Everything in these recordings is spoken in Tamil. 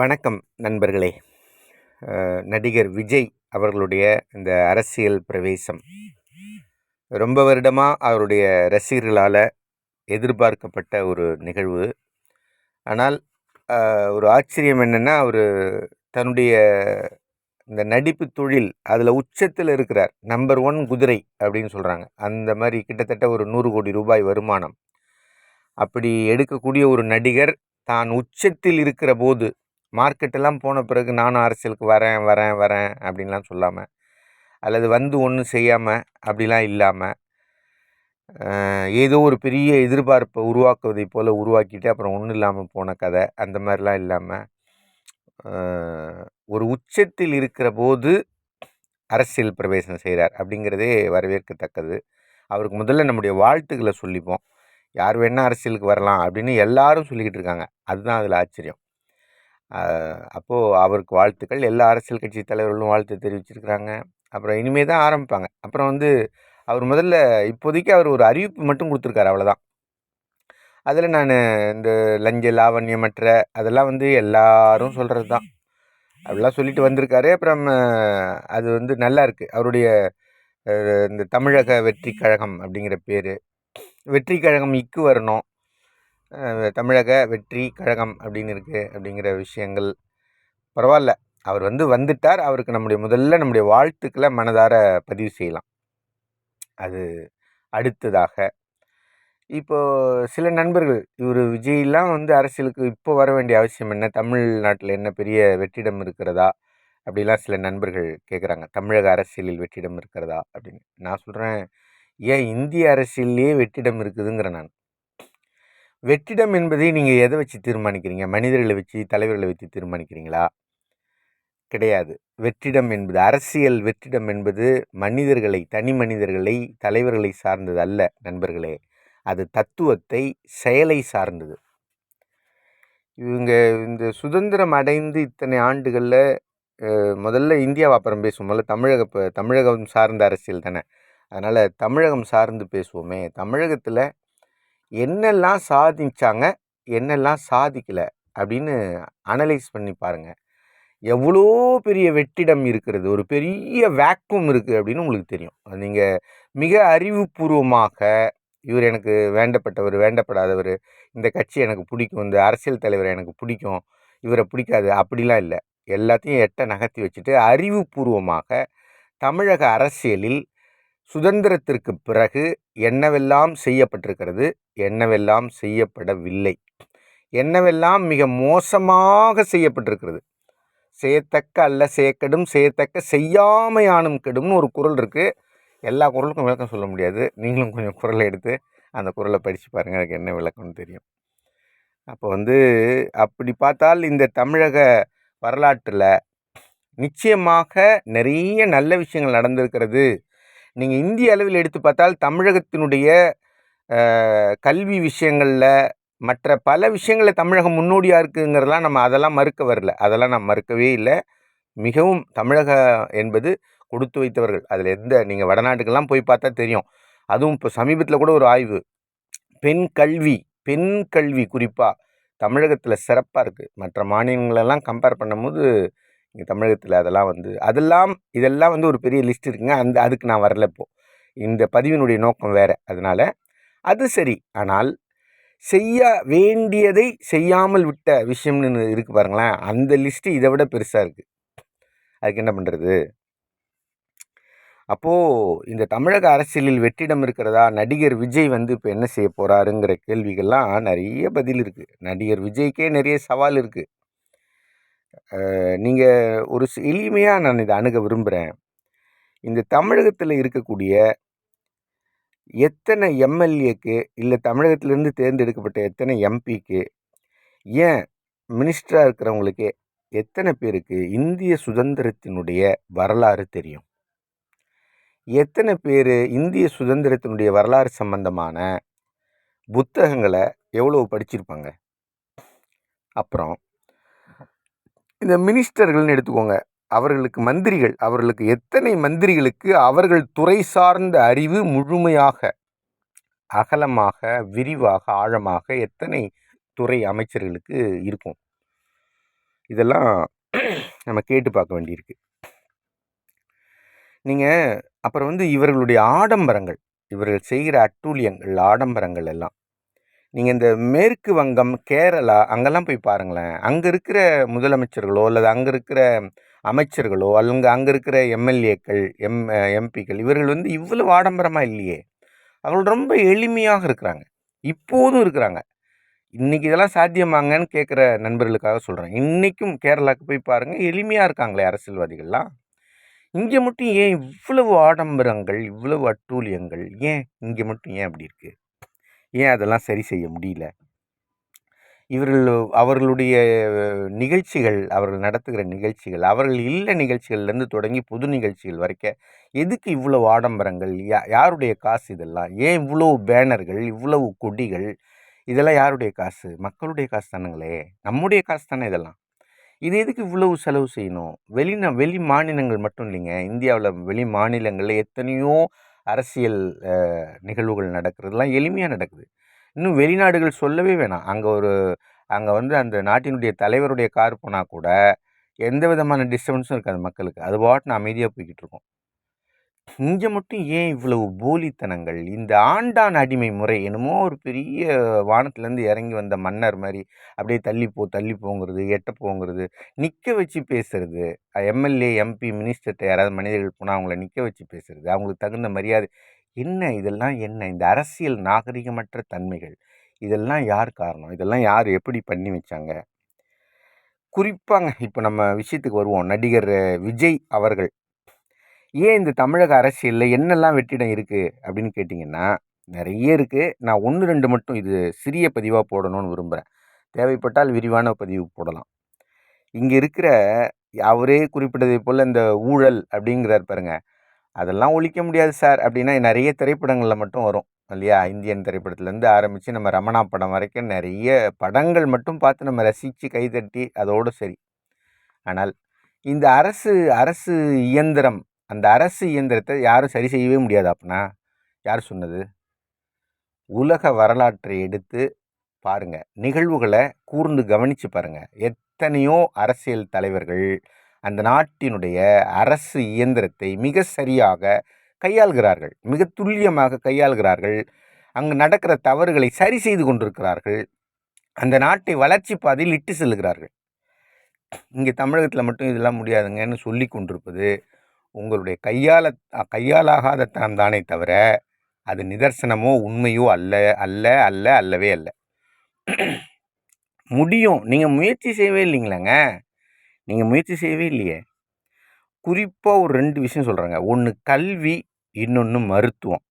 வணக்கம் நண்பர்களே. நடிகர் விஜய் அவர்களுடைய இந்த அரசியல் பிரவேசம். ரொம்ப வருடமாக அவருடைய ரசிகர்களால் எதிர்பார்க்கப்பட்ட ஒரு நிகழ்வு. ஆனால் ஒரு ஆச்சரியம் என்னென்னா அவர் தன்னுடைய இந்த நடிப்பு தொழில் அதில் உச்சத்தில் இருக்கிறார். நம்பர் ஒன் குதிரை அப்படின்னு சொல்கிறாங்க அந்த மாதிரி கிட்டத்தட்ட ஒரு நூறு கோடி ரூபாய் வருமானம். அப்படி எடுக்கக்கூடிய ஒரு நடிகர் தான் உச்சத்தில் இருக்கிற போது மார்க்கெட்டெல்லாம் போன பிறகு நானும் அரசியலுக்கு வரேன் வரேன் வரேன் அப்படின்லாம் சொல்லாமல் அல்லது வந்து ஒன்றும் செய்யாமல் அப்படிலாம் இல்லாமல் ஏதோ ஒரு பெரிய எதிர்பார்ப்பை உருவாக்குவதை போல் உருவாக்கிட்டு அப்புறம் ஒன்றும் இல்லாமல் போன கதை அந்த மாதிரிலாம் இல்லாமல் ஒரு உச்சத்தில் இருக்கிற போது அரசியல் பிரவேசம் செய்கிறார் அப்படிங்கிறதே வரவேற்கத்தக்கது. அவருக்கு முதல்ல நம்முடைய வாழ்த்துக்களை சொல்லிப்போம். யார் வேணால் அரசியலுக்கு வரலாம் அப்படின்னு எல்லாரும் சொல்லிக்கிட்டு இருக்காங்க. அதுதான் அதில் ஆச்சரியம். அப்போது அவருக்கு வாழ்த்துக்கள். எல்லா அரசியல் கட்சி தலைவர்களும் வாழ்த்து தெரிவிச்சிருக்கிறாங்க. அப்புறம் இனிமே தான் ஆரம்பிப்பாங்க. அப்புறம் வந்து அவர் முதல்ல இப்போதைக்கு அவர் ஒரு அறிவிப்பு மட்டும் கொடுத்துருக்காரு அவ்வளோதான். அதில் நான் இந்த லஞ்ச லாவண்யமற்ற அதெல்லாம் வந்து எல்லாரும் சொல்கிறது தான். அப்படிலாம் சொல்லிட்டு வந்திருக்காரு. அப்புறம் அது வந்து நல்லா இருக்குது அவருடைய இந்த தமிழக வெற்றி கழகம் அப்படிங்கிற பேர். வெற்றி கழகம் இக்கு வரணும். தமிழக வெற்றி கழகம் அப்படின்னு இருக்குது அப்படிங்கிற விஷயங்கள். பரவாயில்ல அவர் வந்து வந்துட்டார். அவருக்கு நம்முடைய முதல்ல நம்முடைய வாழ்த்துக்களை மனதார பதிவு செய்யலாம். அது அடுத்ததாக. இப்போ சில நண்பர்கள் இவர் விஜய்லாம் வந்து அரசியலுக்கு இப்போ வர வேண்டிய அவசியம் என்ன? தமிழ்நாட்டில் என்ன பெரிய வெற்றிடம் இருக்கிறதா? அப்படிலாம் சில நண்பர்கள் கேட்குறாங்க தமிழக அரசியலில் வெற்றிடம் இருக்கிறதா அப்படின்னு. நான் சொல்கிறேன் ஏன் இந்திய அரசியல்லையே வெற்றிடம் இருக்குதுங்கிற நான் வெற்றிடம் என்பதை நீங்கள் எதை வச்சு தீர்மானிக்கிறீங்க? மனிதர்களை வச்சு தலைவர்களை வச்சு தீர்மானிக்கிறீங்களா? கிடையாது. வெற்றிடம் என்பது அரசியல் வெற்றிடம் என்பது மனிதர்களை தனி மனிதர்களை தலைவர்களை சார்ந்தது அல்ல நண்பர்களே. அது தத்துவத்தை செயலை சார்ந்தது. இவங்க இந்த சுதந்திரம் அடைந்து இத்தனை ஆண்டுகளில் முதல்ல இந்தியாவை அப்புறம் பேசுவோம். முதல்ல தமிழக தமிழகம் சார்ந்த அரசியல் தானே. அதனால் தமிழகம் சார்ந்து பேசுவோமே. தமிழகத்தில் என்னெல்லாம் சாதிச்சாங்க என்னெல்லாம் சாதிக்கலை அப்படின்னு அனலைஸ் பண்ணி பாருங்கள் எவ்வளோ பெரிய வெற்றிடம் இருக்கிறது ஒரு பெரிய வேக்கும் இருக்குது அப்படின்னு உங்களுக்கு தெரியும். நீங்கள் மிக அறிவுபூர்வமாக இவர் எனக்கு வேண்டப்பட்டவர் வேண்டப்படாதவர் இந்த கட்சி எனக்கு பிடிக்கும் இந்த அரசியல் தலைவரை எனக்கு பிடிக்கும் இவரை பிடிக்காது அப்படிலாம் இல்லை. எல்லாத்தையும் எட்ட நகர்த்தி வச்சுட்டு அறிவுபூர்வமாக தமிழக அரசியலில் சுதந்திரத்திற்கு பிறகு என்னவெல்லாம் செய்யப்பட்டிருக்கிறது? என்னவெல்லாம் செய்யப்படவில்லை? என்னவெல்லாம் மிக மோசமாக செய்யப்பட்டிருக்கிறது? செய்யத்தக்க அல்ல செய்யக்கெடும் செய்யத்தக்க செய்யாமையானும் கெடும்னு ஒரு குறள் இருக்குது எல்லா குரலுக்கும் விளக்கம் சொல்ல முடியாது. நீங்களும் கொஞ்சம் குரலை எடுத்து அந்த குரலை படித்து பாருங்கள் அதுக்கு என்ன விளக்கம்னு தெரியும். அப்போ வந்து அப்படி பார்த்தால் இந்த தமிழக வரலாற்றில் நிச்சயமாக நிறைய நல்ல விஷயங்கள் நடந்திருக்கிறது. நீங்கள் இந்திய அளவில் எடுத்து பார்த்தால் தமிழகத்தினுடைய கல்வி விஷயங்களில் மற்ற பல விஷயங்களில் தமிழகம் முன்னோடியாக இருக்குங்கிறதெல்லாம் நம்ம அதெல்லாம் மறுக்க வரல. அதெல்லாம் நான் மறுக்கவே இல்லை. மிகவும் தமிழகம் என்பது கொடுத்து வைத்தவர்கள். அதில் எந்த நீங்கள் வடநாட்டுக்கெல்லாம் போய் பார்த்தா தெரியும். அதுவும் இப்போ சமீபத்தில் கூட ஒரு ஆய்வு. பெண் கல்வி பெண் கல்வி குறிப்பாக தமிழகத்தில் சிறப்பாக இருக்குது மற்ற மாநிலங்களெல்லாம் கம்பேர் பண்ணும்போது இங்கே தமிழகத்தில் அதெல்லாம் வந்து அதெல்லாம் இதெல்லாம் வந்து ஒரு பெரிய லிஸ்ட் இருக்குங்க. அந்த அதுக்கு நான் வரல இப்போது இந்த பதிவினுடைய நோக்கம் வேறு. அதனால் அது சரி. ஆனால் செய்ய வேண்டியதை செய்யாமல் விட்ட விஷயம்னு இருக்குது பாருங்களேன். அந்த லிஸ்ட்டு இதை விட பெருசாக இருக்குது அதுக்கு என்ன பண்ணுறது அப்போது இந்த தமிழக அரசியலில் வெற்றிடம் இருக்கிறதா? நடிகர் விஜய் வந்து இப்போ என்ன செய்ய போகிறாருங்கிற கேள்விகள்லாம் நிறைய பதில் இருக்குது நடிகர் விஜய்க்கே நிறைய சவால் இருக்குது நீங்கள் ஒரு எளிமையாக நான் இதை அணுக விரும்புகிறேன் இந்த தமிழகத்தில் இருக்கக்கூடிய எத்தனை எம்எல்ஏக்கு இல்லை தமிழகத்திலேருந்து தேர்ந்தெடுக்கப்பட்ட எத்தனை எம்பிக்கு ஏன் மினிஸ்டராக இருக்கிறவங்களுக்கு எத்தனை பேருக்கு இந்திய சுதந்திரத்தினுடைய வரலாறு தெரியும்? எத்தனை பேர் இந்திய சுதந்திரத்தினுடைய வரலாறு சம்பந்தமான புத்தகங்களை எவ்வளோ படிச்சிருப்பாங்க? அப்புறம் இந்த மினிஸ்டர்கள்னு எடுத்துக்கோங்க. அவர்களுக்கு மந்திரிகள் அவர்களுக்கு எத்தனை மந்திரிகளுக்கு அவர்கள் துறை சார்ந்த அறிவு முழுமையாக அகலமாக விரிவாக ஆழமாக எத்தனை துறை அமைச்சர்களுக்கு இருக்கும்? இதெல்லாம் நம்ம கேட்டு பார்க்க வேண்டியிருக்கு. நீங்கள் அப்புறம் வந்து இவர்களுடைய ஆடம்பரங்கள் இவர்கள் செய்கிற அட்டூழியங்கள் ஆடம்பரங்கள் எல்லாம். நீங்கள் இந்த மேற்கு வங்கம் கேரளா அங்கெல்லாம் போய் பாருங்களேன். அங்கே இருக்கிற முதலமைச்சர்களோ அல்லது அங்கே இருக்கிற அமைச்சர்களோ அல்லங்க அங்கே இருக்கிற எம்எல்ஏக்கள் எம் எம்பிக்கள் இவர்கள் வந்து இவ்வளவு ஆடம்பரமாக இல்லையே. அவர்கள் ரொம்ப எளிமையாக இருக்கிறாங்க. இப்போதும் இருக்கிறாங்க. இன்றைக்கி இதெல்லாம் சாத்தியமாங்கன்னு கேட்குற நண்பர்களுக்காக சொல்கிறேன் இன்றைக்கும் கேரளாவுக்கு போய் பாருங்கள் எளிமையாக இருக்காங்களே அரசியல்வாதிகள்லாம். இங்கே மட்டும் ஏன் இவ்வளவு ஆடம்பரங்கள் இவ்வளவு அட்டூழியங்கள் ஏன் இங்கே மட்டும் ஏன் அப்படி இருக்குது ஏன் அதெல்லாம் சரி செய்ய முடியல? இவர்கள் அவர்களுடைய நிகழ்ச்சிகள் அவர்கள் நடத்துகிற நிகழ்ச்சிகள் அவர்கள் இல்லை நிகழ்ச்சிகள்லேருந்து தொடங்கி புது நிகழ்ச்சிகள் வரைக்கும் எதுக்கு இவ்வளோ ஆடம்பரங்கள்? யா யாருடைய காசு இதெல்லாம்? ஏன் இவ்வளவு பேனர்கள் இவ்வளவு கொடிகள்? இதெல்லாம் யாருடைய காசு? மக்களுடைய காசு தானுங்களே. நம்முடைய காசு தானே இதெல்லாம். இது எதுக்கு இவ்வளவு செலவு செய்யணும்? வெளி வெளி மாநிலங்கள் மட்டும் இல்லைங்க. இந்தியாவில் வெளி மாநிலங்களில் எத்தனையோ அரசியல் நிகழ்வுகள் நடக்கிறதுலாம் எளிமையாக நடக்குது. இன்னும் வெளிநாடுகள் சொல்லவே வேணாம். அங்கே ஒரு அங்கே வந்து அந்த நாட்டினுடைய தலைவருடைய கார் போனால் கூட எந்த விதமான டிஸ்டர்பன்ஸும் இருக்காது மக்களுக்கு. அது பாட்டுன்னு அமைதியாக போய்கிட்டு இருக்கும். இங்கே மட்டும் ஏன் இவ்வளவு போலித்தனங்கள்? இந்த ஆண்டான் அடிமை முறை என்னமோ ஒரு பெரிய வானத்துலேருந்து இறங்கி வந்த மன்னர் மாதிரி அப்படியே தள்ளி போ தள்ளி எட்ட போங்கிறது நிற்க வச்சு பேசுறது. எம்எல்ஏ எம்பி மினிஸ்டர்கிட்ட யாராவது மனிதர்கள் போனால் அவங்கள நிற்க வச்சு பேசுறது. அவங்களுக்கு தகுந்த மரியாதை. என்ன இதெல்லாம் என்ன? இந்த அரசியல் நாகரிகமற்ற தன்மைகள். இதெல்லாம் யார் காரணம்? இதெல்லாம் யார் எப்படி பண்ணி வச்சாங்க? குறிப்பாங்க இப்போ நம்ம விஷயத்துக்கு வருவோம். நடிகர் விஜய் அவர்கள். ஏன் இந்த தமிழக அரசியலில் என்னெல்லாம் வெற்றிடம் இருக்குது அப்படின்னு கேட்டிங்கன்னா நிறைய இருக்குது நான் ஒன்று ரெண்டு மட்டும் இது சிறிய பதிவாக போடணும்னு விரும்புகிறேன் தேவைப்பட்டால் விரிவான பதிவு போடலாம். இங்கே இருக்கிற அவரே குறிப்பிட்டதை போல் இந்த ஊழல் அப்படிங்கிறார் பாருங்க. அதெல்லாம் ஒழிக்க முடியாது சார். அப்படின்னா நிறைய திரைப்படங்களில் மட்டும் வரும் இல்லையா? இந்தியன் திரைப்படத்துலேருந்து ஆரம்பித்து நம்ம ரமணா படம் வரைக்கும் நிறைய படங்கள் மட்டும் பார்த்து நம்ம ரசித்து கைதட்டி அதோடு சரி. ஆனால் இந்த அரசு அரசு இயந்திரம் அந்த அரசு இயந்திரத்தை யாரும் சரி செய்யவே முடியாது அப்படின்னா யார் சொன்னது? உலக வரலாற்றை எடுத்து பாருங்கள் நிகழ்வுகளை கூர்ந்து கவனித்து பாருங்கள் எத்தனையோ அரசியல் தலைவர்கள் அந்த நாட்டினுடைய அரசு இயந்திரத்தை மிக சரியாக கையாள்கிறார்கள். மிக துல்லியமாக கையாள்கிறார்கள். அங்கு நடக்கிற தவறுகளை சரி செய்து கொண்டிருக்கிறார்கள். அந்த நாட்டை வளர்ச்சி பாதையில் இட்டு செல்கிறார்கள் இங்கே தமிழகத்தில் மட்டும் இதெல்லாம் முடியாதுங்கன்னு சொல்லி கொண்டிருப்பது உங்களுடைய கையால் கையாலாகாத தனம் தானே தவிர அது நிதர்சனமோ உண்மையோ அல்ல அல்ல அல்ல அல்லவே அல்ல. முடியும். நீங்கள் முயற்சி செய்யவே இல்லைங்களாங்க? நீங்கள் முயற்சி செய்யவே இல்லையே? குறிப்பாக ஒரு ரெண்டு விஷயம் சொல்கிறேங்க ஒன்று கல்வி இன்னொன்று மருத்துவம்.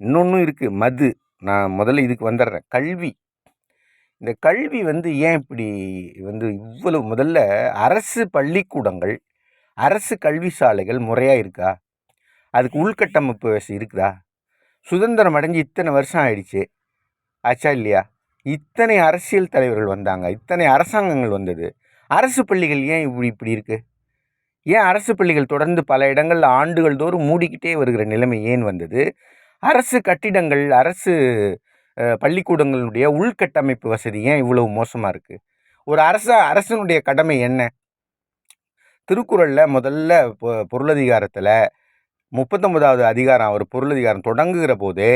இன்னொன்றும் இருக்குது மது. நான் முதல்ல இதுக்கு வந்துடுறேன். கல்வி. இந்த கல்வி வந்து ஏன் இப்படி வந்து இவ்வளவு முதல்ல அரசு பள்ளிக்கூடங்கள் அரசு கல்வி சாலைகள் முறையாக இருக்கா? அதுக்கு உள்கட்டமைப்பு வசதி இருக்குதா? சுதந்திரம் அடைஞ்சு இத்தனை வருஷம் ஆயிடுச்சு. ஆச்சா இல்லையா? இத்தனை அரசியல் தலைவர்கள் வந்தாங்க. இத்தனை அரசாங்கங்கள் வந்தது. அரசு பள்ளிகள் ஏன் இப்படி இப்படி இருக்குது ஏன் அரசு பள்ளிகள் தொடர்ந்து பல இடங்களில் ஆண்டுகள் தோறும் மூடிக்கிட்டே வருகிற நிலைமை ஏன் வந்தது? அரசு கட்டிடங்கள் அரசு பள்ளிக்கூடங்களுடைய உள்கட்டமைப்பு வசதி ஏன் இவ்வளவு மோசமாக இருக்குது ஒரு அரச அரசனுடைய கடமை என்ன? திருக்குறளில் முதல்ல பொ பொருளதிகாரத்தில் முப்பத்தொன்பதாவது அதிகாரம் அவர் பொருளதிகாரம் தொடங்குகிற போது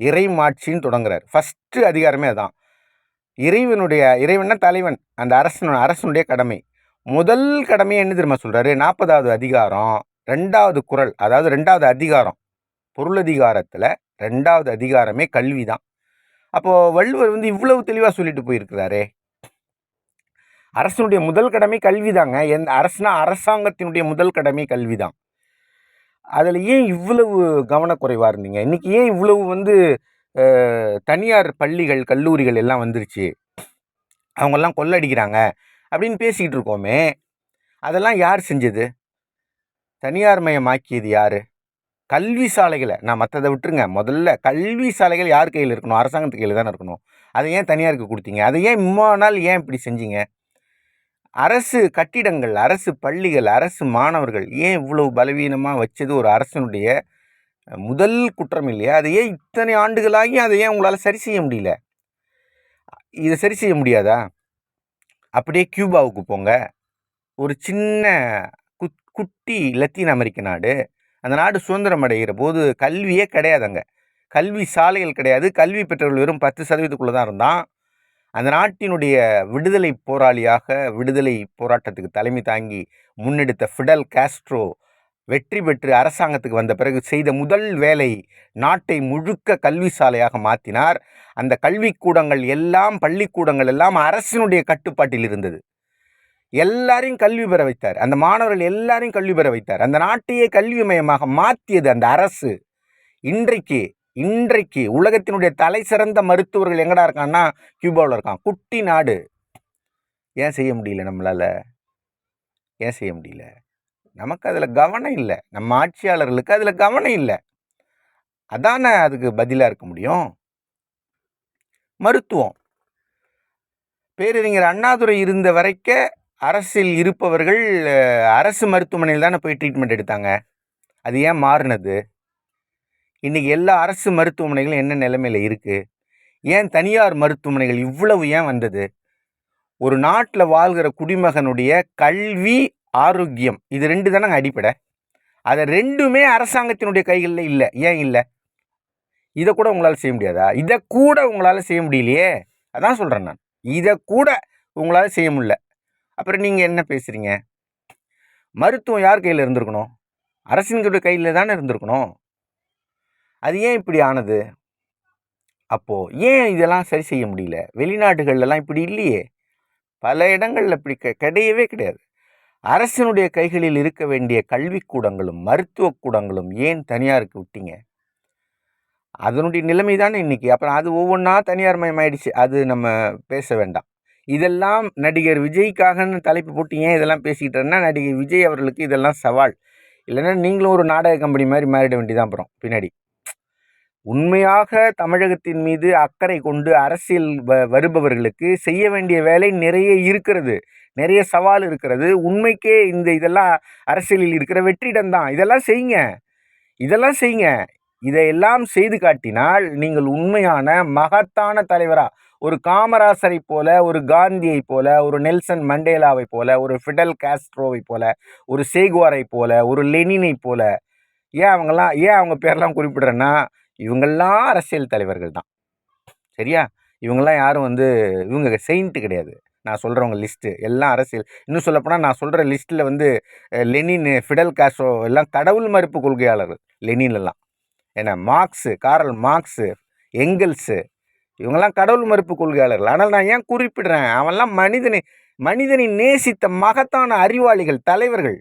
இறைமாட்சின்னு தொடங்குறார். ஃபஸ்ட்டு அதிகாரமே அதான். இறைவனுடைய இறைவன்னா தலைவன் அந்த அரசன் அரசனுடைய கடமை. முதல் கடமையை என்ன தெரியுமா சொல்கிறாரு நாற்பதாவது அதிகாரம் ரெண்டாவது குரல் அதாவது ரெண்டாவது அதிகாரம். பொருளதிகாரத்தில் ரெண்டாவது அதிகாரமே கல்வி தான் அப்போது வள்ளுவர் வந்து இவ்வளவு தெளிவாக சொல்லிட்டு போயிருக்கிறாரே. அரசனுடைய முதல் கடமை கல்வி தாங்க எந்த அரசுனா அரசாங்கத்தினுடைய முதல் கடமை கல்வி தான் அதில் ஏன் இவ்வளவு கவனக்குறைவாக இருந்தீங்க? இன்றைக்கி ஏன் இவ்வளவு வந்து தனியார் பள்ளிகள் கல்லூரிகள் எல்லாம் வந்துருச்சு? அவங்கெல்லாம் கொள்ளடிக்கிறாங்க அப்படின்னு பேசிக்கிட்டு இருக்கோமே. அதெல்லாம் யார் செஞ்சது? தனியார் மயமாக்கியது யார்? கல்வி சாலைகளை நான் மற்றதை விட்டுருங்க. முதல்ல கல்வி சாலைகள் யார் கையில் இருக்கணும்? அரசாங்கத்து கையில் தானே இருக்கணும். அதை ஏன் தனியாருக்கு கொடுத்தீங்க? அதை ஏன் இம்மா நாள் ஏன் இப்படி செஞ்சீங்க? அரசு கட்டிடங்கள் அரசு பள்ளிகள் அரசு மாணவர்கள் ஏன் இவ்வளவு பலவீனமாக வச்சது? ஒரு அரசனுடைய முதல் குற்றம் இல்லையா? அதை ஏன் இத்தனை ஆண்டுகளாகி அதை ஏன் உங்களால் சரி செய்ய முடியல? இதை சரி செய்ய முடியாதா? அப்படியே கியூபாவுக்கு போங்க. ஒரு சின்ன குத் குட்டி லத்தீன் அமெரிக்க நாடு. அந்த நாடு சுதந்திரம் அடைகிற போது கல்வியே கிடையாதுங்க. கல்வி சாலைகள் கிடையாது. கல்வி பெற்றவர்கள் வெறும் பத்து சதவீதத்துக்குள்ளே தான் இருந்தான். அந்த நாட்டினுடைய விடுதலை போராளியாக விடுதலை போராட்டத்துக்கு தலைமை தாங்கி முன்னெடுத்த ஃபிடல் காஸ்ட்ரோ வெற்றி பெற்று அரசாங்கத்துக்கு வந்த பிறகு செய்த முதல் வேலை நாட்டை முழுக்க கல்வி சாலையாக மாற்றினார் அந்த கல்விக்கூடங்கள் எல்லாம் பள்ளிக்கூடங்கள் எல்லாம் அரசினுடைய கட்டுப்பாட்டில் இருந்தது. எல்லாரையும் கல்வி பெற வைத்தார். அந்த மாணவர்கள் எல்லாரையும் கல்வி பெற வைத்தார். அந்த நாட்டையே கல்வி மையமாக மாற்றியது அந்த அரசு. இன்றைக்கு இன்றைக்கு உலகத்தினுடைய தலை சிறந்த மருத்துவர்கள் எங்கடா இருக்கான்னா கியூபாவில் இருக்கான். குட்டி நாடு. ஏன் செய்ய முடியல நம்மளால்? ஏன் செய்ய முடியல? நமக்கு அதில் கவனம் இல்லை. நம்ம ஆட்சியாளர்களுக்கு அதில் கவனம் இல்லை. அதானே அதுக்கு பதிலாக இருக்க முடியும்? மருத்துவம். பேரறிஞர் அண்ணாதுரை இருந்த வரைக்க அரசில் இருப்பவர்கள் அரசு மருத்துவமனையில் தானே போய் ட்ரீட்மெண்ட் எடுத்தாங்க. அது ஏன் மாறினது? இன்றைக்கி எல்லா அரசு மருத்துவமனைகளும் என்ன நிலைமையில் இருக்குது ஏன் தனியார் மருத்துவமனைகள் இவ்வளவு ஏன் வந்தது? ஒரு நாட்டில் வாழ்கிற குடிமகனுடைய கல்வி ஆரோக்கியம் இது ரெண்டு தானே அடிப்படை. அதை ரெண்டுமே அரசாங்கத்தினுடைய கைகளில் இல்லை. ஏன் இல்லை? இதை கூட உங்களால் செய்ய முடியாதா? இதை கூட உங்களால் செய்ய முடியலையே? அதான் சொல்கிறேன் நான். இதை கூட உங்களால் செய்ய முடியல. அப்புறம் நீங்கள் என்ன பேசுகிறீங்க மருத்துவம் யார் கையில் இருந்திருக்கணும்? அரசினுடைய கையில் தானே இருந்திருக்கணும்? அது ஏன் இப்படி ஆனது? அப்போது ஏன் இதெல்லாம் சரி செய்ய முடியல? வெளிநாடுகள்லாம் இப்படி இல்லையே. பல இடங்களில் இப்படி க- கிடையவே கிடையாது. அரசினுடைய கைகளில் இருக்க வேண்டிய கல்விக்கூடங்களும் மருத்துவக் கூடங்களும் ஏன் தனியாருக்கு விட்டீங்க? அதனுடைய நிலைமை தானே இன்னைக்கு. அப்புறம் அது ஒவ்வொன்றா தனியார் மயமாயிடுச்சு. அது நம்ம பேச வேண்டாம். இதெல்லாம் நடிகர் விஜய்க்காகன்னு தலைப்பு போட்டு ஏன் இதெல்லாம் பேசிக்கிட்டேன்னா நடிகர் விஜய் அவர்களுக்கு இதெல்லாம் சவால். இல்லைன்னா நீங்களும் ஒரு நாடக கம்பெனி மாதிரி மாறிட வேண்டியதான் அப்புறம். பின்னாடி. உண்மையாக தமிழகத்தின் மீது அக்கறை கொண்டு அரசியல் வ வருபவர்களுக்கு செய்ய வேண்டிய வேலை நிறைய இருக்கிறது. நிறைய சவால் இருக்கிறது. உண்மைக்கே இந்த இதெல்லாம் அரசியலில் இருக்கிற வெற்றிடம் தான் இதெல்லாம் செய்யுங்க. இதெல்லாம் செய்யுங்க. இதையெல்லாம் செய்து காட்டினால் நீங்கள் உண்மையான மகத்தான தலைவராக ஒரு காமராசரை போல ஒரு காந்தியை போல ஒரு நெல்சன் மண்டேலாவை போல ஒரு ஃபிடல் காஸ்ட்ரோவை போல ஒரு சேகுவாரை போல ஒரு லெனினை போல. ஏன் அவங்கெல்லாம் ஏன் அவங்க பேர்லாம் குறிப்பிடுறேன்னா இவங்கெல்லாம் அரசியல் தலைவர்கள் தான். சரியா? இவங்கெல்லாம் யாரும் வந்து இவங்க செயின்ட்டு கிடையாது. நான் சொல்கிறவங்க லிஸ்ட்டு எல்லாம் அரசியல். இன்னும் சொல்லப்போனால் நான் சொல்கிற லிஸ்ட்டில் வந்து லெனின் ஃபிடல் காஸ்ட்ரோ எல்லாம் கடவுள் மறுப்பு கொள்கையாளர்கள். லெனின்லாம் ஏன்னா மார்க்ஸு காரல் மார்க்ஸு எங்கெல்ஸு இவங்கெல்லாம் கடவுள் மறுப்பு கொள்கையாளர்கள். ஆனால் நான் ஏன் குறிப்பிடுறேன்? அவன்லாம் மனிதனை மனிதனை நேசித்த மகத்தான அறிவாளிகள் தலைவர்கள்.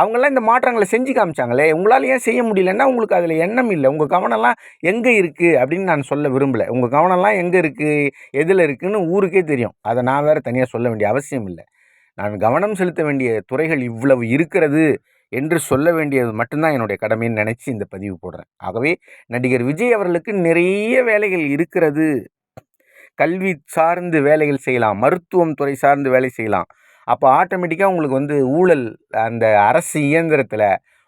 அவங்கெல்லாம் இந்த மாற்றங்களை செஞ்சு காமிச்சாங்களே உங்களால் ஏன் செய்ய முடியலன்னா உங்களுக்கு அதில் எண்ணம் இல்லை. உங்கள் கவனம்லாம் எங்கே இருக்குது அப்படின்னு நான் சொல்ல விரும்பலை. உங்கள் கவனம்லாம் எங்கே இருக்குது எதில் இருக்குதுன்னு ஊருக்கே தெரியும். அதை நான் வேறு தனியாக சொல்ல வேண்டிய அவசியம் இல்லை. நான் கவனம் செலுத்த வேண்டிய துறைகள் இவ்வளவு இருக்கிறது என்று சொல்ல வேண்டியது மட்டும்தான் என்னுடைய கடமைன்னு நினச்சி இந்த பதிவு போடுறேன். ஆகவே நடிகர் விஜய் அவர்களுக்கு நிறைய வேலைகள் இருக்கிறது. கல்வி சார்ந்து வேலைகள் செய்யலாம். மருத்துவம் துறை சார்ந்து வேலை செய்யலாம். அப்போ ஆட்டோமேட்டிக்காக உங்களுக்கு வந்து ஊழல் அந்த அரசு இயந்திரத்தில்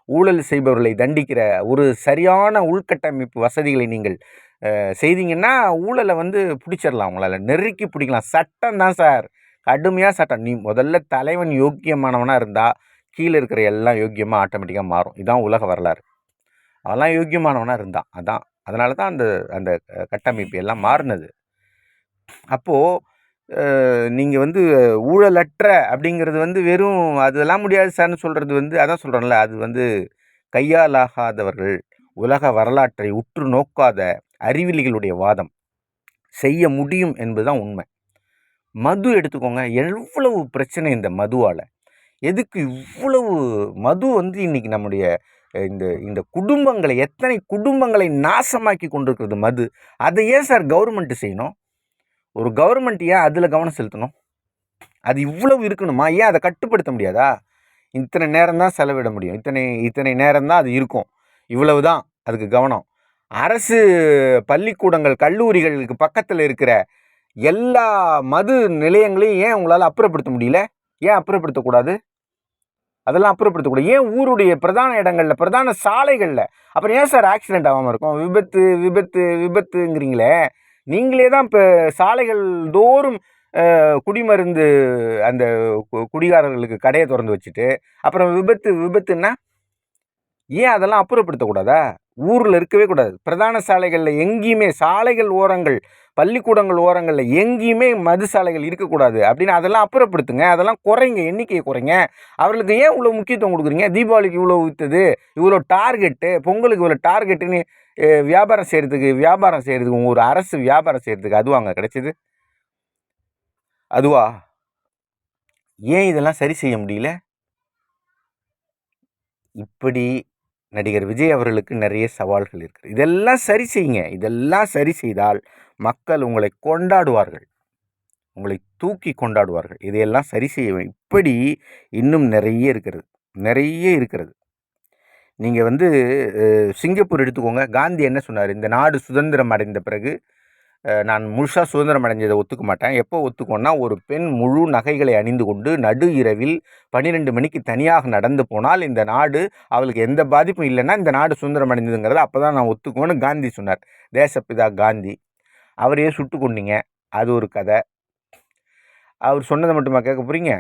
ஊழல் செய்பவர்களை தண்டிக்கிற ஒரு சரியான உள்கட்டமைப்பு வசதிகளை நீங்கள் செய்தீங்கன்னா ஊழலை வந்து பிடிச்சிடலாம் உங்களால். நெருக்கி பிடிக்கலாம். சட்டம் தான் சார் கடுமையாக சட்டம். நீ முதல்ல தலைவன் யோக்கியமானவனாக இருந்தால் கீழே இருக்கிற எல்லாம் யோக்கியமாக ஆட்டோமேட்டிக்காக மாறும். இதுதான் உலக வரலாறு. அதெல்லாம் யோக்கியமானவனாக இருந்தான். அதான். அதனால தான் அந்த அந்த கட்டமைப்பு எல்லாம் மாறினது. அப்போது நீங்கள் வந்து ஊழலற்ற அப்படிங்கிறது வந்து வெறும் அதெல்லாம் முடியாது சார்னு சொல்கிறது வந்து அதான் சொல்கிறேன்ல அது வந்து கையாலாகாதவர்கள் உலக வரலாற்றை உற்று நோக்காத அறிவிலிகளுடைய வாதம். செய்ய முடியும் என்பதுதான் உண்மை. மது எடுத்துக்கோங்க எவ்வளவு பிரச்சனை இந்த மதுவால்? எதுக்கு இவ்வளவு மது வந்து இன்னைக்கு நம்முடைய இந்த இந்த குடும்பங்களை எத்தனை குடும்பங்களை நாசமாக்கி கொண்டிருக்கிறது மது? அதை ஏன் சார் கவர்மெண்ட்டு செய்யணும். ஒரு கவர்மெண்ட் ஏன் அதில் கவனம் செலுத்தணும்? அது இவ்வளவு இருக்கணுமா? ஏன் அதை கட்டுப்படுத்த முடியாதா? இத்தனை நேரம் தான் செலவிட முடியும். இத்தனை இத்தனை நேரம் தான் அது இருக்கும். இவ்வளவு தான் அதுக்கு கவனம். அரசு பள்ளிக்கூடங்கள் கல்லூரிகளுக்கு பக்கத்தில் இருக்கிற எல்லா மது நிலையங்களையும் ஏன் உங்களால் அப்புறப்படுத்த முடியல? ஏன் அப்புறப்படுத்தக்கூடாது? அதெல்லாம் அப்புறப்படுத்தக்கூடாது. ஏன் ஊருடைய பிரதான இடங்களில் பிரதான சாலைகளில் அப்புறம் ஏன் சார் ஆக்சிடெண்ட் ஆகாமல் இருக்கும்? விபத்து விபத்து விபத்துங்கிறீங்களே. நீங்களே தான் இப்போ சாலைகள் தோறும் குடிமருந்து அந்த கு- குடிகாரர்களுக்கு கடையை திறந்து வச்சுட்டு அப்புறம் விபத்து விபத்துன்னா ஏன் அதெல்லாம் அப்புறப்படுத்தக்கூடாதா? ஊரில் இருக்கவே கூடாது. பிரதான சாலைகளில் எங்கேயுமே சாலைகள் ஓரங்கள் பள்ளிக்கூடங்கள் ஓரங்களில் எங்கேயுமே மது சாலைகள் இருக்கக்கூடாது. அப்படின்னு அதெல்லாம் அப்புறப்படுத்துங்க. அதெல்லாம் குறைங்க. எண்ணிக்கையை குறைங்க. அவர்களுக்கு ஏன் இவ்வளோ முக்கியத்துவம் கொடுக்குறீங்க? தீபாவளிக்கு இவ்வளோ விற்றுது இவ்வளோ டார்கெட்டு பொங்கலுக்கு இவ்வளோ டார்கெட்டுன்னு வியாபாரம் செய்கிறதுக்கு வியாபாரம் செய்கிறதுக்கு உங்கள் ஒரு அரசு வியாபாரம் செய்கிறதுக்கு அதுவாங்க கிடைச்சிது? அதுவா? ஏன் இதெல்லாம் சரி செய்ய முடியல? இப்படி நடிகர் விஜய் அவர்களுக்கு நிறைய சவால்கள் இருக்குது. இதெல்லாம் சரி செய்யுங்க. இதெல்லாம் சரி செய்தால் மக்கள் உங்களை கொண்டாடுவார்கள். உங்களை தூக்கி கொண்டாடுவார்கள். இதையெல்லாம் சரி செய்ய இப்படி இன்னும் நிறைய இருக்கிறது. நிறைய இருக்கிறது. நீங்கள் வந்து சிங்கப்பூர் எடுத்துக்கோங்க. காந்தி என்ன சொன்னார்? இந்த நாடு சுதந்திரம் அடைந்த பிறகு நான் முழுசாக சுதந்திரம் அடைஞ்சதை ஒத்துக்க மாட்டேன். எப்போ ஒத்துக்கோன்னா ஒரு பெண் முழு நகைகளை அணிந்து கொண்டு நடு இரவில் பன்னிரெண்டு மணிக்கு தனியாக நடந்து போனால் இந்த நாடு அவளுக்கு எந்த பாதிப்பும் இல்லைன்னா இந்த நாடு சுதந்திரம் அடைஞ்சதுங்கிறத அப்போ தான் நான் ஒத்துக்குவோன்னு காந்தி சொன்னார். தேசப்பிதா காந்தி. அவரையே சுட்டு கொண்டீங்க அது ஒரு கதை. அவர் சொன்னதை மட்டுமா கேட்க போகிறீங்க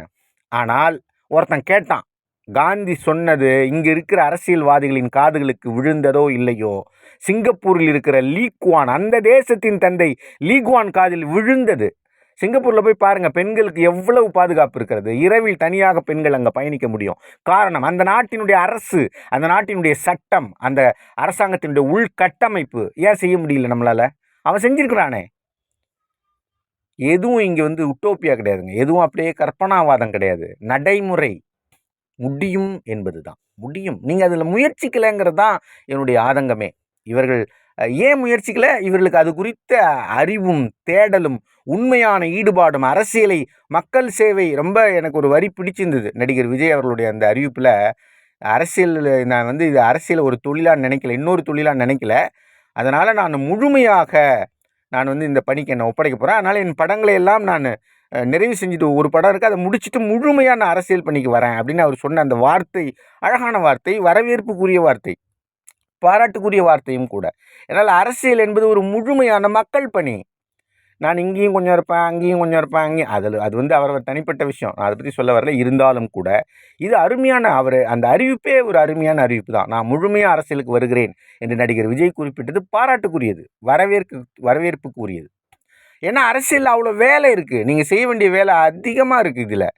ஆனால் ஒருத்தன் கேட்டான். காந்தி சொன்னது இங்கே இருக்கிற அரசியல்வாதிகளின் காதுகளுக்கு விழுந்ததோ இல்லையோ? சிங்கப்பூரில் இருக்கிற லீக்வான் அந்த தேசத்தின் தந்தை லீக்வான் காதில் விழுந்தது. சிங்கப்பூரில் போய் பாருங்கள் பெண்களுக்கு எவ்வளவு பாதுகாப்பு இருக்கிறது? இரவில் தனியாக பெண்கள் அங்கே பயணிக்க முடியும். காரணம் அந்த நாட்டினுடைய அரசு அந்த நாட்டினுடைய சட்டம் அந்த அரசாங்கத்தினுடைய உள்கட்டமைப்பு ஏன் செய்ய முடியல நம்மளால்? அவன் செஞ்சிருக்கிறானே. எதுவும் இங்கே வந்து உட்டோப்பியா கிடையாதுங்க. எதுவும் அப்படியே கற்பனாவாதம் கிடையாது. நடைமுறை. முடியும் என்பது தான் முடியும். நீங்கள் அதில் முயற்சிக்கலைங்கிறது தான் என்னுடைய ஆதங்கமே. இவர்கள் ஏன் முயற்சிக்கல? இவர்களுக்கு அது குறித்த அறிவும் தேடலும் உண்மையான ஈடுபாடும் அரசியலை மக்கள் சேவை ரொம்ப எனக்கு ஒரு வரி பிடிச்சிருந்தது. நடிகர் விஜய் அவர்களுடைய அந்த அறிவிப்பில் அரசியல் நான் வந்து இது அரசியலை ஒரு தொழிலாக நினைக்கல இன்னொரு தொழிலாக நினைக்கல. அதனால் நான் முழுமையாக நான் வந்து இந்த பணிக்கு என்னை ஒப்படைக்க போகிறேன் அதனால் என் படங்களை எல்லாம் நான் நிறைவு செஞ்சுட்டு ஒரு படம் இருக்குது அதை முடிச்சுட்டு முழுமையாக நான் அரசியல் பணிக்கு வரேன் அப்படின்னு அவர் சொன்ன அந்த வார்த்தை அழகான வார்த்தை வரவேற்புக்குரிய வார்த்தை பாராட்டுக்குரிய வார்த்தையும் கூட. என்னால் அரசியல் என்பது ஒரு முழுமையான மக்கள் பணி. நான் இங்கேயும் கொஞ்சம் இருப்பேன் அங்கேயும் கொஞ்சம் இருப்பேன் அங்கேயும். அதில் அது வந்து அவரவர் தனிப்பட்ட விஷயம். நான் அதை பற்றி சொல்ல வரல. இருந்தாலும் கூட இது அருமையான அவர் அந்த அறிவிப்பே ஒரு அருமையான அறிவிப்பு தான். நான் முழுமையாக அரசியலுக்கு வருகிறேன் என்று நடிகர் விஜய் குறிப்பிட்டது பாராட்டுக்குரியது வரவேற்கு வரவேற்புக்குரியது. ஏன்னா அரசியலில் அவ்வளோ வேலை இருக்குது நீங்கள் செய்ய வேண்டிய வேலை அதிகமாக இருக்குது இதில்.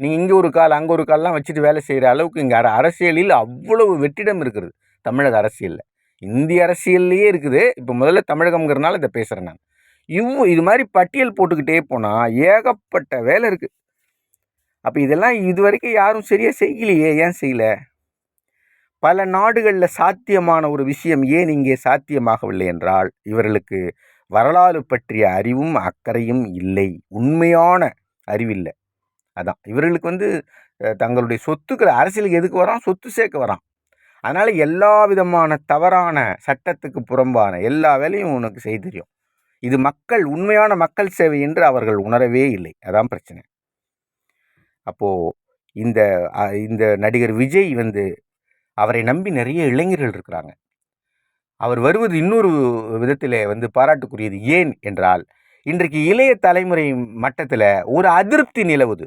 நீங்கள் இங்கே ஒரு கால் அங்கே ஒரு கால்லாம் வச்சுட்டு வேலை செய்கிற அளவுக்கு இங்கே அரசியலில் அவ்வளவு வெற்றிடம் இருக்கிறது தமிழக அரசியலில். இந்திய அரசியல்லையே இருக்குது. இப்போ முதல்ல தமிழகம்ங்கிறனால இதை பேசுகிறேன் நான். இவ் இது மாதிரி பட்டியல் போட்டுக்கிட்டே போனால் ஏகப்பட்ட வேலை இருக்குது அப்போ இதெல்லாம் இது வரைக்கும் யாரும் சரியாக செய்யலையே ஏன் செய்யலை? பல நாடுகளில் சாத்தியமான ஒரு விஷயம் ஏன் இங்கே சாத்தியமாகவில்லை என்றால் இவர்களுக்கு வரலாறு பற்றிய அறிவும் அக்கறையும் இல்லை. உண்மையான அறிவில்லை. அதான். இவர்களுக்கு வந்து தங்களுடைய சொத்துக்களை அரசியலுக்கு எதுக்கு வரான்? சொத்து சேர்க்க வரான். அதனால் எல்லா விதமான தவறான சட்டத்துக்கு புறம்பான எல்லா வேலையும் உனக்கு செய்ய தெரியும் இது மக்கள் உண்மையான மக்கள் சேவை என்று அவர்கள் உணரவே இல்லை. அதான் பிரச்சனை. அப்போது இந்த இந்த நடிகர் விஜய் வந்து அவரை நம்பி நிறைய இளைஞர்கள் இருக்கிறாங்க. அவர் வருவது இன்னொரு விதத்தில் வந்து பாராட்டுக்குரியது. ஏன் என்றால் இன்றைக்கு இளைய தலைமுறை மட்டத்தில் ஒரு அதிருப்தி நிலவுது.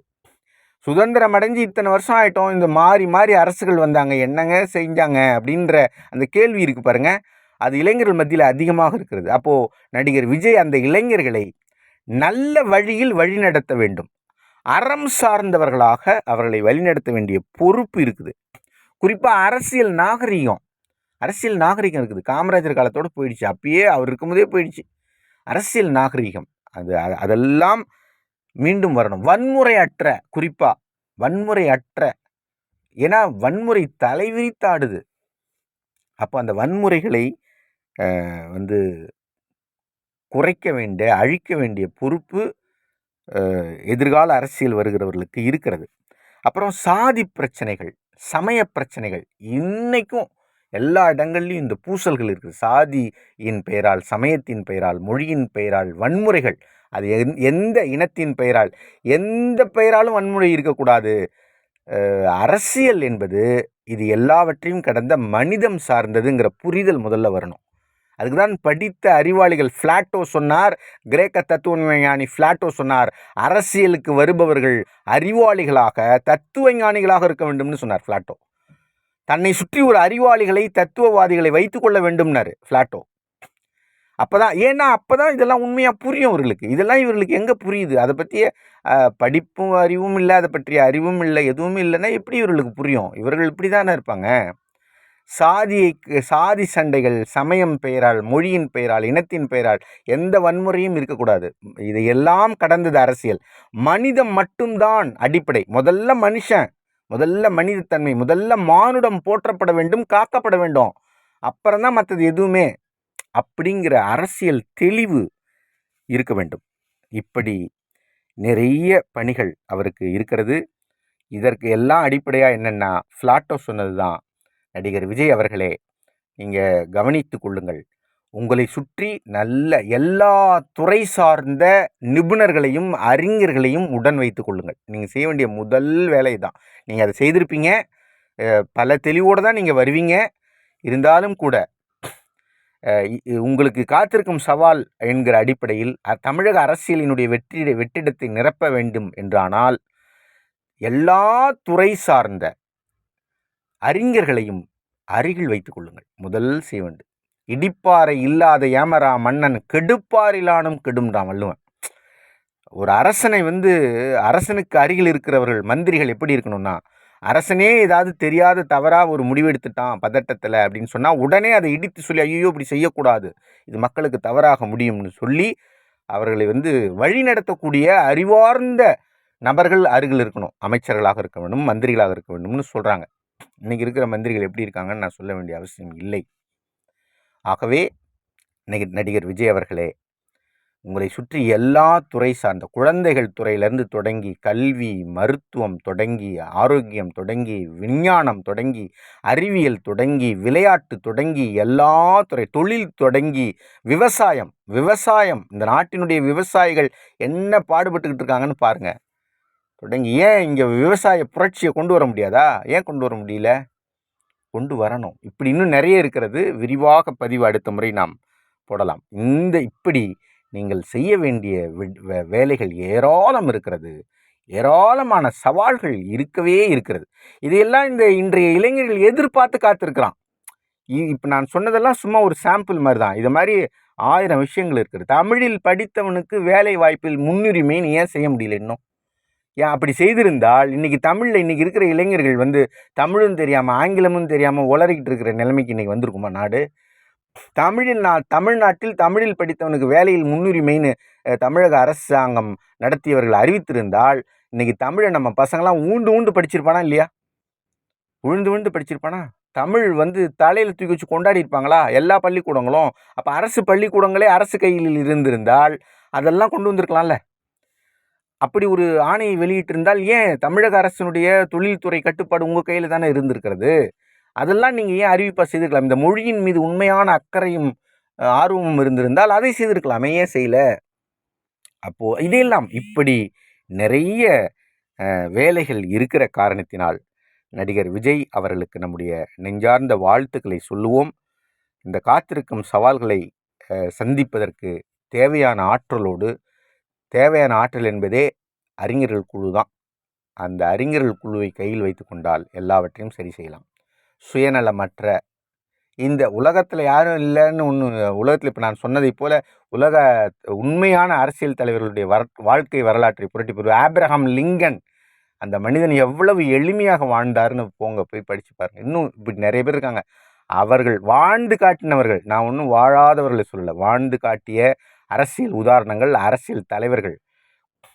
சுதந்திரம் அடைஞ்சு இத்தனை வருஷம் ஆகிட்டோம் இந்த மாறி மாறி அரசுகள் வந்தாங்க என்னங்க செஞ்சாங்க அப்படின்ற அந்த கேள்வி இருக்குது பாருங்கள் அது இளைஞர்கள் மத்தியில் அதிகமாக இருக்கிறது. அப்போது நடிகர் விஜய் அந்த இளைஞர்களை நல்ல வழியில் வழிநடத்த வேண்டும். அறம் சார்ந்தவர்களாக அவர்களை வழிநடத்த வேண்டிய பொறுப்பு இருக்குது. குறிப்பாக அரசியல் நாகரிகம். அரசியல் நாகரிகம் இருக்குது. காமராஜர் காலத்தோடு போயிடுச்சு. அப்பயே அவர் இருக்கும்போதே போயிடுச்சு. அரசியல் நாகரிகம். அது அதெல்லாம் மீண்டும் வரணும். வன்முறையற்ற குறிப்பாக வன்முறையற்ற. ஏன்னா வன்முறை தலைவிரித்தாடுது. அப்போ அந்த வன்முறைகளை வந்து குறைக்க வேண்டிய அழிக்க வேண்டிய பொறுப்பு எதிர்கால அரசியல் வருகிறவர்களுக்கு இருக்கிறது. அப்புறம் சாதி பிரச்சனைகள் சமய பிரச்சனைகள். இன்றைக்கும் எல்லா இடங்கள்லையும் இந்த பூசல்கள் இருக்குது. சாதியின் பெயரால் சமயத்தின் பெயரால் மொழியின் பெயரால் வன்முறைகள். அது எந் எந்த இனத்தின் பெயரால் எந்த பெயராலும் வன்முறை இருக்கக்கூடாது. அரசியல் என்பது இது எல்லாவற்றையும் கடந்த மனிதம் சார்ந்ததுங்கிற புரிதல் முதல்ல வரணும். அதுக்கு தான் படித்த அறிவாளிகள் ஃப்ளாட்டோ சொன்னார் கிரேக்க தத்துவ ஞானி ஃப்ளாட்டோ சொன்னார் அரசியலுக்கு வருபவர்கள் அறிவாளிகளாக தத்துவ ஞானிகளாக இருக்க வேண்டும்னு சொன்னார் ஃப்ளாட்டோ தன்னை சுற்றி ஒரு அறிவாளிகளை தத்துவவாதிகளை வைத்துக்கொள்ள வேண்டும்னாரு பிளாட்டோ. அப்பதான் ஏன்னா அப்பதான் இதெல்லாம் உண்மையாக புரியும் இவர்களுக்கு. இதெல்லாம் இவர்களுக்கு எங்கே புரியுது? அதை பற்றிய படிப்பும் அறிவும் இல்லை அதை பற்றிய அறிவும் இல்லை எதுவும் இல்லைன்னா எப்படி இவர்களுக்கு புரியும்? இவர்கள் இப்படி தானே இருப்பாங்க? சாதியை சாதி சண்டைகள் சமயம் பெயரால் மொழியின் பெயரால் இனத்தின் பெயரால் எந்த வன்முறையும் இருக்கக்கூடாது. இதையெல்லாம் கடந்தது அரசியல். மனிதம் மட்டும்தான் அடிப்படை. முதல்ல மனுஷன். முதல்ல மனிதத்தன்மை முதல்ல மானுடம் போற்றப்பட வேண்டும் காக்கப்பட வேண்டும். அப்புறம்தான் மற்றது எதுவுமே. அப்படிங்கிற அரசியல் தெளிவு இருக்க வேண்டும். இப்படி நிறைய பணிகள் அவருக்கு இருக்கிறது. இதற்கு எல்லாம் அடிப்படையாக என்னென்னா ஃப்ளாட்டோ சொன்னது தான் நடிகர் விஜய் அவர்களே நீங்கள் கவனித்து கொள்ளுங்கள். உங்களை சுற்றி நல்ல எல்லா துறை சார்ந்த நிபுணர்களையும் அறிஞர்களையும் உடன் வைத்து கொள்ளுங்கள். நீங்கள் செய்ய வேண்டிய முதல் வேலை தான் நீங்கள் அதை செய்திருப்பீங்க. பல தெளிவோடு தான் நீங்கள் வருவீங்க. இருந்தாலும் கூட உங்களுக்கு காத்திருக்கும் சவால் என்கிற அடிப்படையில் தமிழக அரசியலினுடைய வெற்றி வெற்றிடத்தை நிரப்ப வேண்டும் என்றானால் எல்லா துறை சார்ந்த அறிஞர்களையும் அருகில் வைத்துக் கொள்ளுங்கள். முதல் செய்வண்டு இடிப்பாறை இல்லாத ஏமரா மன்னன் கெடுப்பாரிலானும் கெடும்டான் வள்ளுவன். ஒரு அரசனை வந்து அரசனுக்கு அருகில் இருக்கிறவர்கள் மந்திரிகள் எப்படி இருக்கணும்னா அரசனே ஏதாவது தெரியாத தவறாக ஒரு முடிவெடுத்துட்டான் பதட்டத்தில் அப்படின்னு சொன்னால் உடனே அதை இடித்து சொல்லி ஐயோ இப்படி செய்யக்கூடாது. இது மக்களுக்கு தவறாக முடியும்னு சொல்லி அவர்களை வந்து வழி நடத்தக்கூடிய அறிவார்ந்த நபர்கள் அருகில் இருக்கணும். அமைச்சர்களாக இருக்க வேண்டும் மந்திரிகளாக இருக்க வேண்டும்னு சொல்கிறாங்க இன்றைக்கி இருக்கிற மந்திரிகள் எப்படி இருக்காங்கன்னு நான் சொல்ல வேண்டிய அவசியம் இல்லை. ஆகவே நடிகர் விஜய் அவர்களே உங்களை சுற்றி எல்லா துறை சார்ந்த குழந்தைகள் துறையிலிருந்து தொடங்கி கல்வி மருத்துவம் தொடங்கி ஆரோக்கியம் தொடங்கி விஞ்ஞானம் தொடங்கி அறிவியல் தொடங்கி விளையாட்டு தொடங்கி எல்லா துறை தொழில் தொடங்கி விவசாயம் விவசாயம் இந்த நாட்டினுடைய விவசாயிகள் என்ன பாடுபட்டுக்கிட்டு இருக்காங்கன்னு பாருங்கள் தொடங்கி ஏன் இங்கே விவசாய புரட்சியை கொண்டு வர முடியாதா? ஏன் கொண்டு வர முடியல? கொண்டு வரணும். இப்படி இன்னும் நிறைய இருக்கிறது. விரிவாக பதிவு அடுத்த முறை நாம் போடலாம். இந்த இப்படி நீங்கள் செய்ய வேண்டிய வேலைகள் ஏராளம் இருக்கிறது. ஏராளமான சவால்கள் இருக்கவே இருக்கிறது. இதையெல்லாம் இந்த இன்றைய இளைஞர்கள் எதிர்பார்த்து காத்திருக்கிறான். இப்போ நான் சொன்னதெல்லாம் சும்மா ஒரு சாம்பிள் மாதிரி தான் இது மாதிரி ஆயிரம் விஷயங்கள் இருக்குது. தமிழில் படித்தவனுக்கு வேலை வாய்ப்பில் முன்னுரிமைன்னு ஏன் செய்ய முடியல இன்னும்? ஏன் அப்படி செய்திருந்தால் இன்றைக்கி தமிழில் இன்றைக்கி இருக்கிற இளைஞர்கள் வந்து தமிழும் தெரியாமல் ஆங்கிலமும் தெரியாமல் உளறிக்கிட்டு இருக்கிற நிலைமைக்கு இன்றைக்கி வந்திருக்குமா நாடு? தமிழில் நான் தமிழ்நாட்டில் தமிழில் படித்தவனுக்கு வேலையில் முன்னுரிமைன்னு தமிழக அரசாங்கம் நடத்தியவர்கள் அறிவித்திருந்தால் இன்றைக்கி தமிழை நம்ம பசங்களாம் ஊண்டு ஊண்டு படிச்சிருப்பானா இல்லையா? உழுந்து உழுந்து படிச்சிருப்பானா? தமிழ் வந்து தலையில் தூக்கி வச்சு கொண்டாடி இருப்பாங்களா? எல்லா பள்ளிக்கூடங்களும். அப்போ அரசு பள்ளிக்கூடங்களே அரசு கையில் இருந்திருந்தால் அதெல்லாம் கொண்டு வந்திருக்கலாம்ல. அப்படி ஒரு ஆணையை வெளியிட்டிருந்தால் ஏன் தமிழக அரசினுடைய தொழில்துறை கட்டுப்பாடு உங்கள் கையில் தானே இருந்திருக்கிறது? அதெல்லாம் நீங்கள் ஏன் அறிவிப்பாக செய்திருக்கலாம்? இந்த மொழியின் மீது உண்மையான அக்கறையும் ஆர்வமும் இருந்திருந்தால் அதை செய்திருக்கலாமே ஏன் செய்யலை? அப்போது இதையெல்லாம் இப்படி நிறைய வேலைகள் இருக்கிற காரணத்தினால் நடிகர் விஜய் அவர்களுக்கு நம்முடைய நெஞ்சார்ந்த வாழ்த்துக்களை சொல்லுவோம். இந்த காத்திருக்கும் சவால்களை சந்திப்பதற்கு தேவையான ஆற்றலோடு தேவையான ஆற்றல் என்பதே அறிஞர்கள் குழு தான். அந்த அறிஞர்கள் குழுவை கையில் வைத்து கொண்டால் எல்லாவற்றையும் சரி செய்யலாம். சுயநலமற்ற இந்த உலகத்தில் யாரும் இல்லைன்னு ஒன்று உலகத்தில் இப்போ நான் சொன்னதை போல் உலக உண்மையான அரசியல் தலைவர்களுடைய வர வாழ்க்கை வரலாற்றை புரட்டி போய் ஆப்ரஹாம் லிங்கன் அந்த மனிதன் எவ்வளவு எளிமையாக வாழ்ந்தாருன்னு போங்க போய் படித்து பாருங்கள் இன்னும் இப்படி நிறைய பேர் இருக்காங்க. அவர்கள் வாழ்ந்து காட்டினவர்கள் நான் ஒன்றும் வாழாதவர்களை சொல்லலை. வாழ்ந்து காட்டிய அரசியல் உதாரணங்கள் அரசியல் தலைவர்கள்.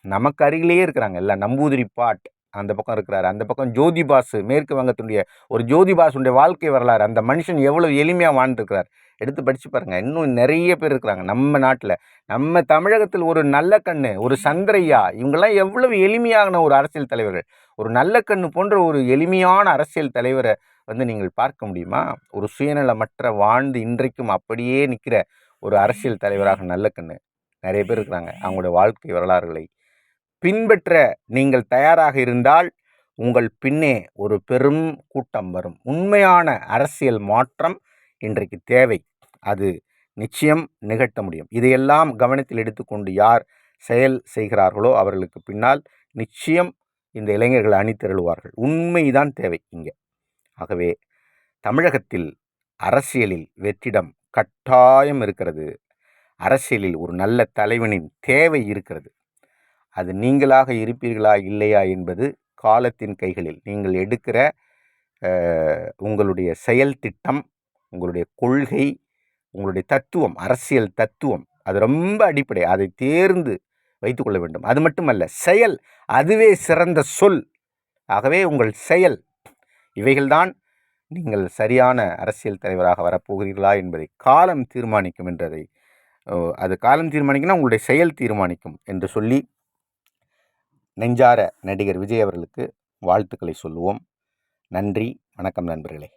நமக்கு அருகிலேயே இருக்கிறாங்க. இல்லை நம்பூதிரி பாட் அந்த பக்கம் இருக்கிறார். அந்த பக்கம் ஜோதிபாசு மேற்கு வங்கத்தினுடைய ஒரு ஜோதிபாசுடைய வாழ்க்கை வரலாறு. அந்த மனுஷன் எவ்வளோ எளிமையாக வாழ்ந்துருக்கிறார். எடுத்து படித்து பாருங்கள் இன்னும் நிறைய பேர் இருக்கிறாங்க நம்ம நாட்டில். நம்ம தமிழகத்தில் ஒரு நல்ல கண்ணு ஒரு சந்திரையா இவங்கெல்லாம் எவ்வளவு எளிமையான ஒரு அரசியல் தலைவர்கள். ஒரு நல்ல கண்ணு போன்ற ஒரு எளிமையான அரசியல் தலைவரை வந்து நீங்கள் பார்க்க முடியுமா? ஒரு சுயநலமற்ற வாழ்ந்து இன்றைக்கும் அப்படியே நிற்கிற ஒரு அரசியல் தலைவராக நல்ல கண்ணு நிறைய பேர் இருக்கிறாங்க. அவங்களுடைய வாழ்க்கை வரலாறுகளை பின்பற்ற நீங்கள் தயாராக இருந்தால் உங்கள் பின்னே ஒரு பெரும் கூட்டம் வரும். உண்மையான அரசியல் மாற்றம் இன்றைக்கு தேவை. அது நிச்சயம் நிகழ்த்த முடியும். இதையெல்லாம் கவனத்தில் எடுத்துக்கொண்டு யார் செயல் செய்கிறார்களோ அவர்களுக்கு பின்னால் நிச்சயம் இந்த இளைஞர்கள் அணி திரளுவார்கள் உண்மைதான் தேவை இங்கே. ஆகவே தமிழகத்தில் அரசியலில் வெற்றிடம் கட்டாயம் இருக்கிறது. அரசியலில் ஒரு நல்ல தலைவனின் தேவை இருக்கிறது. அது நீங்களாக இருப்பீர்களா இல்லையா என்பது காலத்தின் கைகளில் நீங்கள் எடுக்கிற உங்களுடைய செயல் திட்டம் உங்களுடைய கொள்கை உங்களுடைய தத்துவம் அரசியல் தத்துவம் அது ரொம்ப அடிப்படை. அதை தேர்ந்து வைத்துக்கொள்ள வேண்டும். அது மட்டுமல்ல செயல் அதுவே சிறந்த சொல். ஆகவே உங்கள் செயல் இவைகள்தான் நீங்கள் சரியான அரசியல் தலைவராக வரப்போகிறீர்களா என்பதை காலம் தீர்மானிக்கும் என்றதை அது காலம் தீர்மானிக்கும்னா உங்களுடைய செயல் தீர்மானிக்கும் என்று சொல்லி நெஞ்சார நடிகர் விஜய் அவர்களுக்கு வாழ்த்துக்களை சொல்லுவோம். நன்றி வணக்கம் நண்பர்களே.